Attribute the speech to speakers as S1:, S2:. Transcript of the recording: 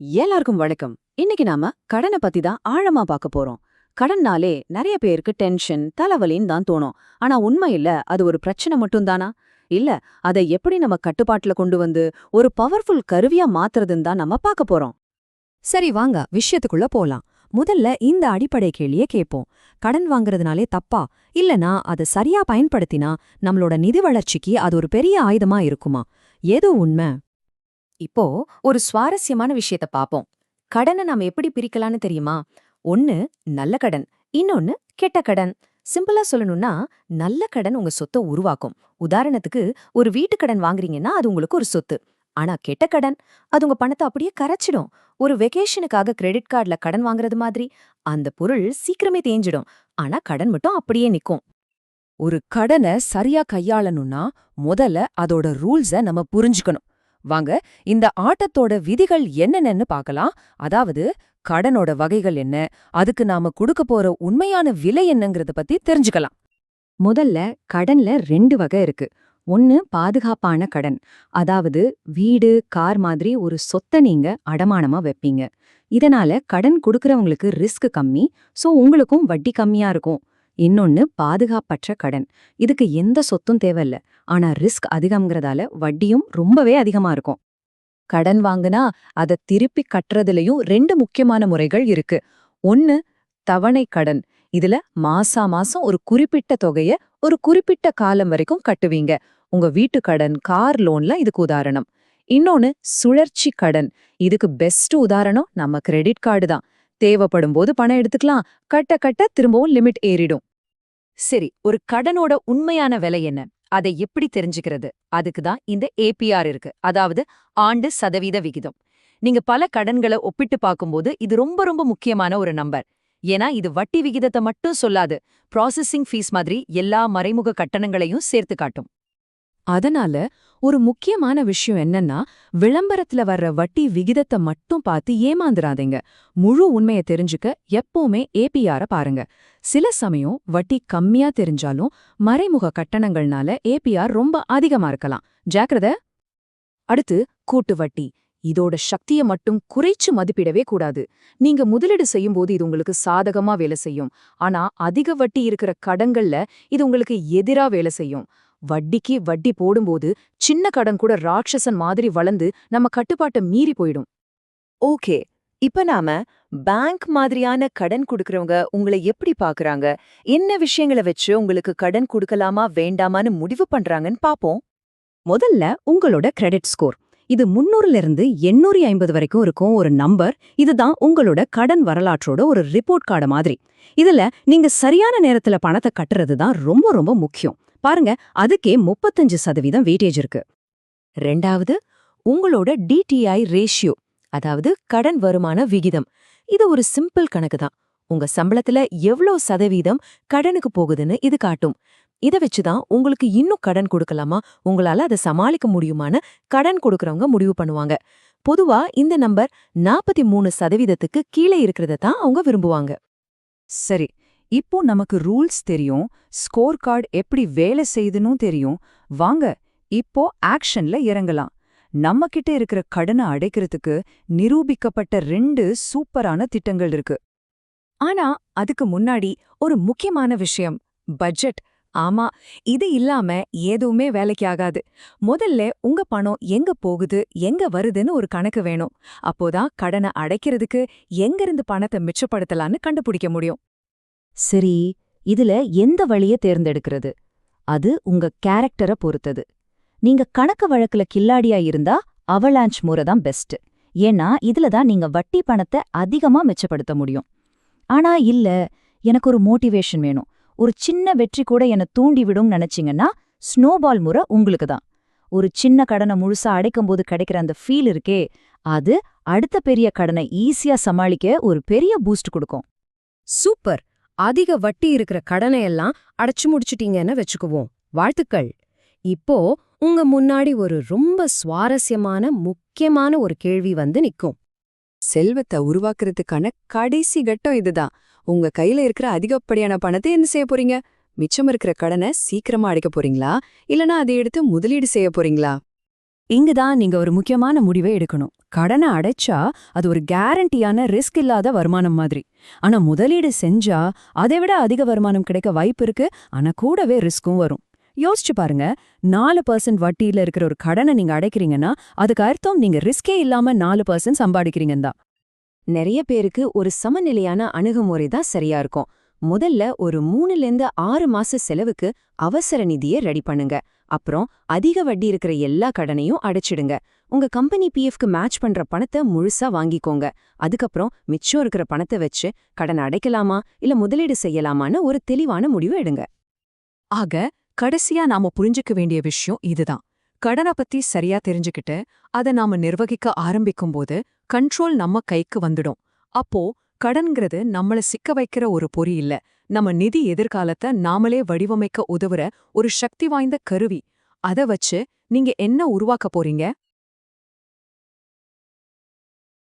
S1: எல்லாருக்கும் வணக்கம். இன்னைக்கு நாம கடனை பத்தி தான் ஆழமா பார்க்க போறோம். கடன்னாலே நிறைய பேருக்கு டென்ஷன் தலைவலின்னு தான் தோணும். ஆனா உண்மையில அது ஒரு பிரச்சனை மட்டும்தானா? இல்ல அதை எப்படி நம்ம கட்டுப்பாட்டுல கொண்டு வந்து ஒரு பவர்ஃபுல் கருவியா மாத்துறதுன்னு தான் நம்ம பார்க்க போறோம்.
S2: சரி வாங்க விஷயத்துக்குள்ள போலாம். முதல்ல இந்த அடிப்படை கேள்வியே கேட்போம். கடன் வாங்குறதுனாலே தப்பா? இல்லனா அதை சரியா பயன்படுத்தினா நம்மளோட நிதி வளர்ச்சிக்கு அது ஒரு பெரிய ஆயுதமா இருக்குமா? ஏதோ உண்மை? இப்போ ஒரு சுவாரஸ்யமான விஷயத்த பாப்போம். கடனை நாம எப்படி பிரிக்கலாம்னு தெரியுமா? ஒன்னு நல்ல கடன். இன்னொன்னு கெட்ட கடன். சிம்பிளா சொல்லணும்னா நல்ல கடன் உங்க சொத்தை உருவாக்கும். உதாரணத்துக்கு ஒரு வீட்டு கடன் வாங்குறீங்கன்னா அது உங்களுக்கு ஒரு சொத்து. ஆனா கெட்ட கடன் அது உங்க பணத்தை அப்படியே கரைச்சிடும். ஒரு வெகேஷனுக்காக கிரெடிட் கார்டுல கடன் வாங்குறது மாதிரி அந்த பொருள் சீக்கிரமே தேஞ்சிடும். ஆனா கடன் மட்டும் அப்படியே நிக்கும்.
S3: ஒரு கடனை சரியா கையாளணும்னா முதல்ல அதோட ரூல்ஸ நம்ம புரிஞ்சுக்கணும். வாங்க இந்த ஆட்டத்தோட விதிகள் என்னென்னு பார்க்கலாம். அதாவது கடனோட வகைகள் என்ன அதுக்கு நாம கொடுக்க போற உண்மையான விலை என்னங்கறத பத்தி தெரிஞ்சுக்கலாம்.
S2: முதல்ல கடன்ல ரெண்டு வகை இருக்கு. ஒன்னு பாதுகாப்பான கடன். அதாவது வீடு கார் மாதிரி ஒரு சொத்தை நீங்க அடமானமா வைப்பீங்க. இதனால கடன் கொடுக்கறவங்களுக்கு ரிஸ்க் கம்மி சோ உங்களுக்கும் வட்டி கம்மியா இருக்கும். இன்னொன்னு பாதுகாப்பற்ற கடன். இதுக்கு எந்த சொத்தும் தேவையில்ல. ஆனா ரிஸ்க் அதிகம்ங்கிறதால வட்டியும் ரொம்பவே அதிகமா இருக்கும்.
S3: கடன் வாங்குனா அத திருப்பி கட்டுறதுலயும் ரெண்டு முக்கியமான முறைகள் இருக்கு. ஒன்னு தவணை கடன். இதுல மாசா மாசம் ஒரு குறிப்பிட்ட தொகைய ஒரு குறிப்பிட்ட காலம் வரைக்கும் கட்டுவீங்க. உங்க வீட்டு கடன் கார் லோன்ல இதுக்கு உதாரணம். இன்னொன்னு சுழற்சி கடன். இதுக்கு பெஸ்ட் உதாரணம் நம்ம கிரெடிட் கார்டு தான். தேவைப்படும் போது பணம் எடுத்துக்கலாம். கட்ட கட்ட திரும்பவும் லிமிட் ஏறிடும். சரி ஒரு கடனோட உண்மையான விலை என்ன? அதை எப்படி தெரிஞ்சுக்கிறது? அதுக்கு தான் இந்த ஏபிஆர் இருக்கு. அதாவது ஆண்டு சதவீத விகிதம். நீங்க பல கடன்களை ஒப்பிட்டு பார்க்கும்போது இது ரொம்ப ரொம்ப முக்கியமான ஒரு நம்பர். ஏன்னா இது வட்டி விகிதத்தை மட்டும் சொல்லாது ப்ராசஸிங் ஃபீஸ் மாதிரி எல்லா மறைமுக கட்டணங்களையும் சேர்த்து காட்டும். அதனால ஒரு முக்கியமான விஷயம் என்னன்னா விளம்பரத்துல வர்ற வட்டி விகிதத்தை மட்டும் பார்த்து ஏமாந்துராதீங்க முழு உண்மையை தெரிஞ்சுக்க எப்பவுமே ஏபிஆர பாருங்க. சில சமயம் வட்டி கம்மியா தெரிஞ்சாலும் மறைமுக கட்டணங்கள்னால ஏபிஆர் ரொம்ப அதிகமா இருக்கலாம். ஜாக்கிரத. அடுத்து கூட்டு வட்டி. இதோட சக்தியை மட்டும் குறைச்சு மதிப்பிடவே கூடாது. நீங்க முதலீடு செய்யும்போது இது உங்களுக்கு சாதகமா வேலை செய்யும். ஆனா அதிக வட்டி இருக்கிற கடங்கள்ல இது உங்களுக்கு எதிரா வேலை செய்யும். வட்டிக்கு வட்டி போடும்போது சின்ன கடன் கூட ராட்சசன் மாதிரி வளர்ந்து நம்ம கட்டுப்பாட்டை மீறி போயிடும்.
S1: ஓகே. இப்ப நாம பேங்க் மாதிரியான கடன் கொடுக்கறவங்க உங்களை எப்படி பாக்குறாங்க? என்ன விஷயங்களை வச்சு உங்களுக்கு கடன் கொடுக்கலாமா வேண்டாமான்னு முடிவு பண்றாங்கன்னு பாப்போம்.
S2: முதல்ல உங்களோட கிரெடிட் ஸ்கோர் இது முன்னூறுல இருந்து எண்ணூறு ஐம்பது வரைக்கும் இருக்கும் ஒரு நம்பர் இதுதான் உங்களோட கடன் வரலாற்றோட ஒரு ரிப்போர்ட் கார்டு மாதிரி. இதுல நீங்க சரியான நேரத்துல பணத்தை கட்டுறது தான் ரொம்ப ரொம்ப முக்கியம். பாருங்க அதுக்கே முப்பத்தஞ்சு சதவீதம் வெயிட்டேஜ் இருக்கு. ரெண்டாவது உங்களோட டிடிஐ ரேஷியோ அதாவது கடன் வருமான விகிதம். இது ஒரு சிம்பிள் கணக்கு தான். உங்க சம்பளத்துல எவ்ளோ சதவீதம் கடனுக்கு போகுதுன்னு இது காட்டும். இத வச்சுதான் உங்களுக்கு இன்னும் கடன் கொடுக்கலாமா? உங்களால அதை சமாளிக்க முடியுமான்னு கடன் கொடுக்கறவங்க முடிவு பண்ணுவாங்க. பொதுவா இந்த நம்பர் நாற்பத்தி மூணு சதவீதத்துக்கு கீழே இருக்கிறத தான் அவங்க விரும்புவாங்க.
S3: சரி இப்போ நமக்கு ரூல்ஸ் தெரியும் ஸ்கோர் கார்டு எப்படி வேலை செய்யுதுன்னு தெரியும். வாங்க இப்போ ஆக்ஷன்ல இறங்கலாம். நம்ம கிட்ட இருக்கிற கடனை அடைக்கிறதுக்கு நிரூபிக்கப்பட்ட ரெண்டு சூப்பரான திட்டங்கள் இருக்கு. ஆனா அதுக்கு முன்னாடி ஒரு முக்கியமான விஷயம் பட்ஜெட். ஆமா இது இல்லாம எதுவுமே வேலைக்கு ஆகாது. முதல்ல உங்க பணம் எங்க போகுது எங்க வருதுன்னு ஒரு கணக்கு வேணும். அப்போதான் கடனை அடைக்கிறதுக்கு எங்கிருந்து பணத்தை மிச்சப்படுத்தலான்னு கண்டுபிடிக்க முடியும்.
S2: சரி இதுல எந்த வழிய தேர்ந்தெடுக்கிறது? அது உங்க கேரக்டரை பொறுத்தது. நீங்க கணக்கு வழக்குல கில்லாடியா இருந்தா அவலாஞ்ச் முறை தான் பெஸ்ட் ஏன்னா இதுல தான் நீங்க வட்டி பணத்தை அதிகமா மிச்சப்படுத்த முடியும். ஆனா இல்ல எனக்கு ஒரு மோட்டிவேஷன் வேணும். ஒரு சின்ன வெற்றி கூட என்ன தூண்டி நினைச்சிங்கன்னா நினைச்சீங்கன்னா ஸ்னோபால் முறை உங்களுக்கு தான். ஒரு சின்ன கடனை முழுசா அடைக்கும்போது கிடைக்கிற அந்த ஃபீல் இருக்கே அது அடுத்த பெரிய கடனை ஈஸியா சமாளிக்க ஒரு பெரிய பூஸ்ட் கொடுக்கும்.
S4: சூப்பர்! அதிக வட்டி இருக்கிற கடனை எல்லாம் அடைச்சு முடிச்சிட்டீங்கன்னு வச்சுக்குவோம். வாழ்த்துக்கள். இப்போ உங்க முன்னாடி ஒரு ரொம்ப சுவாரஸ்யமான முக்கியமான ஒரு கேள்வி வந்து நிக்கும்.
S3: செல்வத்தை உருவாக்குறதுக்கான கடைசி கட்டம் இதுதான். உங்க கையில இருக்கிற அதிகப்படியான பணத்தை என்ன செய்ய போறீங்க? மிச்சம் இருக்கிற கடனை சீக்கிரமா அடைக்க போறீங்களா? இல்லனா அதை எடுத்து முதலீடு செய்ய போறீங்களா? இங்க தான் நீங்க ஒரு முக்கியமான முடிவை எடுக்கணும். கடனை அடைச்சா அது ஒரு கேரண்டியான ரிஸ்க் இல்லாத வருமானம் மாதிரி. ஆனா முதலீடு செஞ்சா அதை விட அதிக வருமானம் கிடைக்க வாய்ப்பு இருக்கு. ஆனா கூடவே ரிஸ்க்கும் வரும். யோசிச்சு பாருங்க. நாலு பர்சன்ட் வட்டியில இருக்கிற ஒரு கடனை நீங்க அடைக்கிறீங்கன்னா அதுக்கு அர்த்தம் நீங்க ரிஸ்கே இல்லாம நாலு பர்சன்ட் சம்பாதிக்கிறீங்கன்னு தான்.
S2: நிறைய பேருக்கு ஒரு சமநிலையான அணுகுமுறை தான் சரியா இருக்கும். முதல்ல ஒரு மூணுல இருந்து ஆறு மாச செலவுக்கு அவசர நிதியை ரெடி பண்ணுங்க. அப்புறம் அதிக வட்டி இருக்கிற எல்லா கடனையும் அடைச்சிடுங்க. உங்க கம்பெனி பிஎஃப்க்கு மேட்ச் பண்ற பணத்தை முழுசா வாங்கிக்கோங்க. அதுக்கப்புறம் மிச்சம் இருக்கிற பணத்தை வச்சு கடன் அடைக்கலாமா? இல்ல முதலீடு செய்யலாமான்னு ஒரு தெளிவான முடிவு எடுங்க.
S3: ஆக கடைசியா நாம புரிஞ்சுக்க வேண்டிய விஷயம் இதுதான். கடனை பத்தி சரியா தெரிஞ்சுக்கிட்டு அதை நாம நிர்வகிக்க ஆரம்பிக்கும்போது கண்ட்ரோல் நம்ம கைக்கு வந்துடும். அப்போ கடன்கிறது நம்மள சிக்க வைக்கிற ஒரு பொறி இல்ல. நம்ம நிதி எதிர்காலத்தை நாமளே வடிவமைக்க உதவுற ஒரு சக்தி வாய்ந்த கருவி. அத வச்சு நீங்க என்ன உருவாக்க போறீங்க?